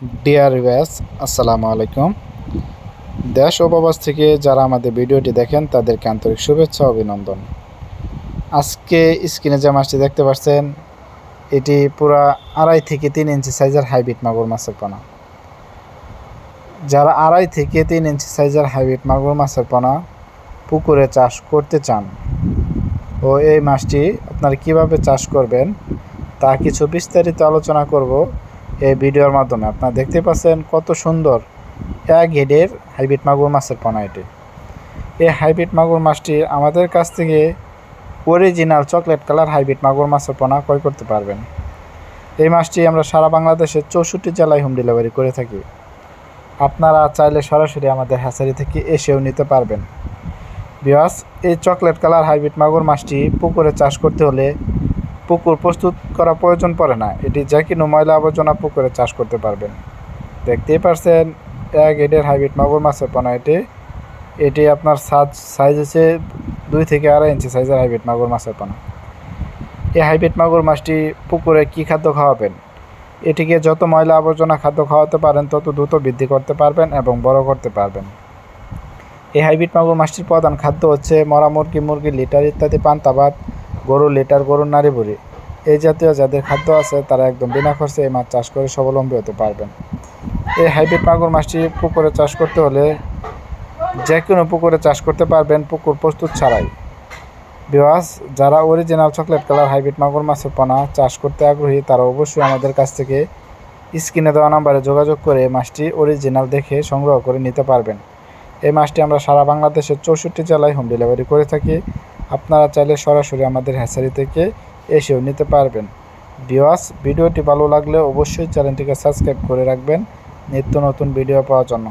Dear viewers আসসালামু আলাইকুম। দেশ ও থেকে যারা আমাদের ভিডিওটি দেখেন, তাদেরকে আন্তরিক শুভেচ্ছা, অভিনন্দন। আজকে স্ক্রিনে যে মাছটি দেখতে পাচ্ছেন, এটি পুরা আড়াই থেকে তিন ইঞ্চি সাইজের হাইব্রিড মাগুর মাছের পোনা। যারা আড়াই থেকে তিন ইঞ্চি সাইজের হাইব্রিড মাগুর মাছের পোনা পুকুরে চাষ করতে চান, ও এই মাছটি আপনারা কীভাবে চাষ করবেন, তা কিছু বিস্তারিত আলোচনা করব। এই ভিডিওর মাধ্যমে আপনারা দেখতে পাচ্ছেন কত সুন্দর এক হেডের হাইব্রিড মাগুর মাছের পোনা এটি। এই হাইব্রিড মাগুর মাছটি আমাদের কাছ থেকে অরিজিনাল চকলেট কালার হাইব্রিড মাগুর মাছের পোনা ক্রয় করতে পারবেন। এই মাছটি আমরা সারা বাংলাদেশের চৌষট্টি জেলায় হোম ডেলিভারি করে থাকি। আপনারা চাইলে সরাসরি আমাদের হ্যাচারি থেকে এসেও নিতে পারবেন। বিয়াস এই চকলেট কালার হাইব্রিড মাগুর মাছটি পুকুরে চাষ করতে হলে পুকুর প্রস্তুত করা প্রয়োজন পড়ে না। এটি যে কোনো ময়লা আবর্জনা পুকুরে চাষ করতে পারবেন। দেখতেই পারছেন, এক এডের হাইব্রিড মাগুর মাছের পোনা এটি। এটি আপনার সাজ সাইজ হচ্ছে দুই থেকে আড়াই ইঞ্চি সাইজের হাইব্রিড মাগুর মাছের পোনা। এই হাইব্রিড মাগুর মাছটি পুকুরে কী খাদ্য খাওয়াবেন? এটিকে যত ময়লা আবর্জনা খাদ্য খাওয়াতে পারেন, তত দ্রুত বৃদ্ধি করতে পারবেন এবং বড় করতে পারবেন। এই হাইব্রিড মাগুর মাছটির প্রধান খাদ্য হচ্ছে মরা মুরগি মুরগি লিটার ইত্যাদি, পান্তা ভাত, গরুর লিটার, গরুর নারী বুড়ি এই জাতীয় যাদের খাদ্য আছে, তারা একদম বিনা খরচে এই মাছ চাষ করে স্বাবলম্বী হতে পারবেন। এই হাইব্রিড মাগুর মাছটি পুকুরে চাষ করতে হলে যে কোনো পুকুরে চাষ করতে পারবেন পুকুর প্রস্তুত ছাড়াই। বিওয়াস যারা অরিজিনাল চকলেট কালার হাইব্রিড মাগুর মাছের পোনা চাষ করতে আগ্রহী, তারা অবশ্যই আমাদের কাছ থেকে স্ক্রিনে দেওয়া নাম্বারে যোগাযোগ করে মাছটি অরিজিনাল দেখে সংগ্রহ করে নিতে পারবেন। এই মাছটি আমরা সারা বাংলাদেশের চৌষট্টি জেলায় হোম ডেলিভারি করে থাকি। আপনারা চাইলে সরাসরি আমাদের হ্যাচারি থেকে এসেও নিতে পারবেন। ভিওয়াস ভিডিওটি ভালো লাগলে অবশ্যই চ্যানেলটিকে সাবস্ক্রাইব করে রাখবেন। নিত্য নতুন ভিডিও পাওয়ার জন্য।